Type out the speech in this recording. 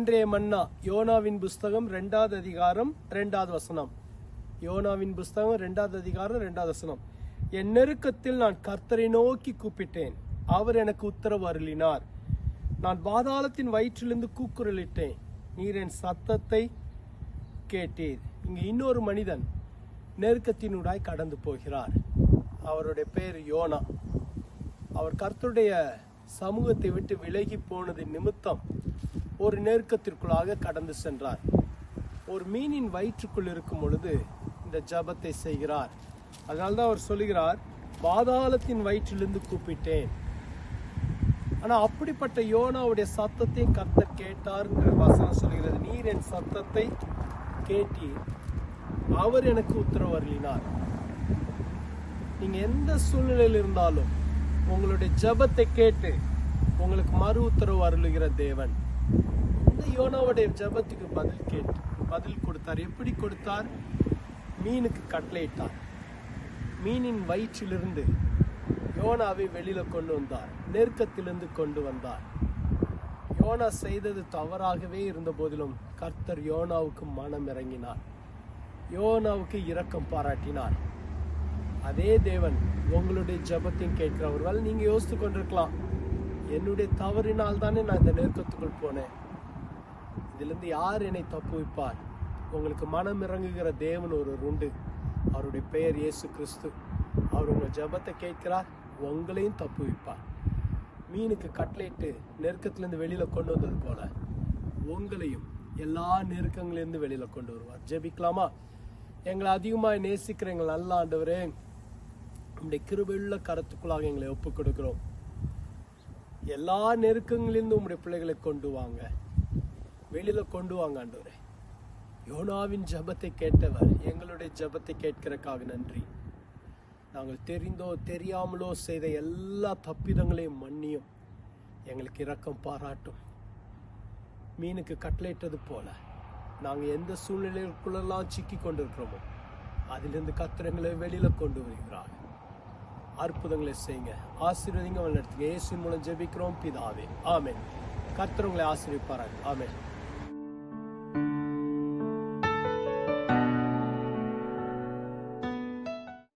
இன்றைய மன்னா யோனாவின் புஸ்தகம் ரெண்டாவது அதிகாரம் ரெண்டாவது வசனம். யோனாவின் புஸ்தகம் ரெண்டாவது அதிகாரம் ரெண்டாவது வசனம். என் நெருக்கத்தில் நான் கர்த்தரை நோக்கி கூப்பிட்டேன். அவர் எனக்கு உத்தரவு அருளினார். நான் பாதாளத்தின் வயிற்றிலிருந்து கூக்குரலிட்டேன். நீர் என் சத்தத்தை கேட்டீர். இங்கு இன்னொரு மனிதன் நெருக்கத்தினூடாய் கடந்து போகிறார். அவருடைய பேர் யோனா. அவர் கர்த்தருடைய சமூகத்தை விட்டு விலகி போனது நிமித்தம் ஒரு நெருக்கத்திற்குள்ளாக கடந்து சென்றார். ஒரு மீனின் வயிற்றுக்குள் இருக்கும் பொழுது இந்த ஜபத்தை செய்கிறார். அதனால்தான் அவர் சொல்லுகிறார் பாதாளத்தின் வயிற்றிலிருந்து கூப்பிட்டேன். ஆனால் அப்படிப்பட்ட யோனாவுடைய சத்தத்தை கர்த்தர் கேட்டாருங்கிற வசனம் சொல்கிறது நீர் என் சத்தத்தை கேட்டீர். அவர் எனக்கு உத்தரவு அருளினார். நீங்கள் எந்த சூழ்நிலையில் இருந்தாலும் உங்களுடைய ஜெபத்தை கேட்டு உங்களுக்கு மறு உத்தரவு அருளுகிற தேவன். இந்த யோனாவுடைய ஜெபத்துக்கு பதில் கேட்டு பதில் கொடுத்தார். எப்படி கொடுத்தார்? மீனுக்கு கட்டளையிட்டார். மீனின் வயிற்றிலிருந்து யோனாவை வெளியில கொண்டு வந்தார். நெருக்கத்திலிருந்து கொண்டு வந்தார். யோனா செய்தது தவறாகவே இருந்த போதிலும் கர்த்தர் யோனாவுக்கு மனம் இறங்கினார். யோனாவுக்கு இரக்கம் பாராட்டினார். அதே தேவன் உங்களுடைய ஜெபத்தையும் கேட்கிறவர்கள் நீங்க யோசித்து கொண்டிருக்கலாம். என்னுடைய தவறினால் தானே நான் இந்த நெருக்கத்துக்குள் போனேன். இதிலிருந்து யார் என்னை தப்பு வைப்பார் உங்களுக்கு மனம் இறங்குகிற தேவன் ஒருவர் உண்டு. அவருடைய பெயர் இயேசு கிறிஸ்து. அவர் உங்கள் ஜெபத்தை கேட்கிறார் உங்களையும் தப்பு வைப்பார் மீனுக்கு கட்லைட்டு நெருக்கத்துலேருந்து வெளியில் கொண்டு வந்தது போல உங்களையும் எல்லா நெருக்கங்கள்லேருந்து வெளியில் கொண்டு வருவார். ஜெபிக்கலாமா? எங்களை அதிகமாக நேசிக்கிற எங்கள் நல்ல ஆண்டவரே உங்களுடைய கிருபையுள்ள கருத்துக்குள்ளாக எங்களை ஒப்புக் கொடுக்குறோம் எல்லா நெருக்கங்களிலிருந்து உங்களுடைய பிள்ளைகளை கொண்டு வாங்க. வெளியில கொண்டு வாங்க ஆண்டவரே. யோனாவின் ஜெபத்தை கேட்டவர் எங்களுடைய ஜெபத்தை கேட்கிறக்காக நன்றி. நாங்கள் தெரிந்தோ தெரியாமலோ செய்த எல்லா தப்பிதங்களையும் மன்னியும். எங்களுக்கு இரக்கம் பாராட்டும். மீனுக்கு கட்டளையிட்டது போல நாங்கள் எந்த சூழ்நிலைக்குள்ளெல்லாம் சிக்கி கொண்டிருக்கிறோமோ அதிலிருந்து கத்திரங்களை வெளியில கொண்டு வருகிறார்கள். அற்புதங்களை செய்யுங்க. ஆசீர்வதிங்க வழிநடத்துங்க இயேசு மூலம் ஜெபிக்கிறோம் பிதாவே. ஆமேன். கர்த்தர் உங்களை ஆசீர்விப்பாராங்க ஆமேன்.